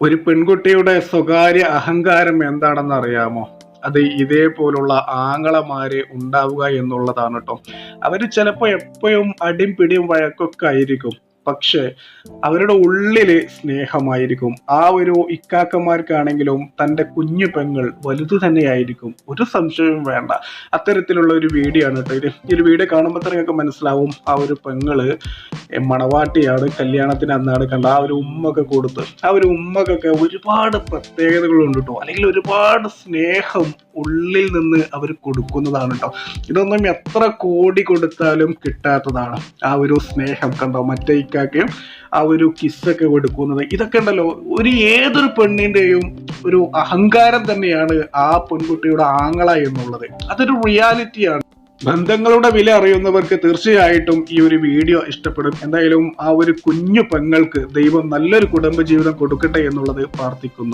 ഒരു പെൺകുട്ടിയുടെ സ്വകാര്യ അഹങ്കാരം എന്താണെന്ന് അറിയാമോ അത് ഇതേപോലുള്ള ആങ്ങളമാര് ഉണ്ടാവുക എന്നുള്ളതാണ് കേട്ടോ അവർ ചിലപ്പോ എപ്പോഴും അടിയും പിടിയും വഴക്കൊക്കെ ആയിരിക്കും. പക്ഷെ അവരുടെ ഉള്ളിൽ സ്നേഹമായിരിക്കും. ആ ഒരു ഇക്കാക്കന്മാർക്കാണെങ്കിലും തന്റെ കുഞ്ഞു പെങ്ങൾ വലുതു തന്നെയായിരിക്കും. ഒരു സംശയവും വേണ്ട. അത്തരത്തിലുള്ള ഒരു വീഡിയോ ആണ് കേട്ടോ ഇത്. ഈ ഒരു വീഡിയോ കാണുമ്പോൾ തന്നെ നിങ്ങൾക്ക് മനസ്സിലാവും ആ ഒരു പെങ്ങൾ മണവാട്ടിയാണ് കല്യാണത്തിന് അന്നാണ് കണ്ട ആ ഒരു ഉമ്മൊക്കെ കൊടുത്ത്. ആ ഒരു ഉമ്മക്കൊക്കെ ഒരുപാട് പ്രത്യേകതകളുണ്ട് കേട്ടോ. അല്ലെങ്കിൽ ഒരുപാട് സ്നേഹം ഉള്ളിൽ നിന്ന് അവർ കൊടുക്കുന്നതാണ് കേട്ടോ ഇതൊന്നും എത്ര കോടി കൊടുത്താലും കിട്ടാത്തതാണ്. ആ ഒരു സ്നേഹം കണ്ടോ? മറ്റേ ഇക്കാക്കയും ആ ഒരു കിസ്സൊക്കെ കൊടുക്കുന്നത്. ഇതൊക്കെ ഉണ്ടല്ലോ ഒരു ഏതൊരു പെണ്ണിന്റെയും ഒരു അഹങ്കാരം തന്നെയാണ് ആ പെൺകുട്ടിയുടെ ആങ്ങള എന്നുള്ളത്. അതൊരു റിയാലിറ്റിയാണ് ബന്ധങ്ങളുടെ വില അറിയുന്നവർക്ക് തീർച്ചയായിട്ടും ഈ ഒരു വീഡിയോ ഇഷ്ടപ്പെടും. എന്തായാലും ആ ഒരു കുഞ്ഞു പെങ്ങൾക്ക് ദൈവം നല്ലൊരു കുടുംബജീവിതം കൊടുക്കട്ടെ എന്നുള്ളത് പ്രാർത്ഥിക്കുന്നു.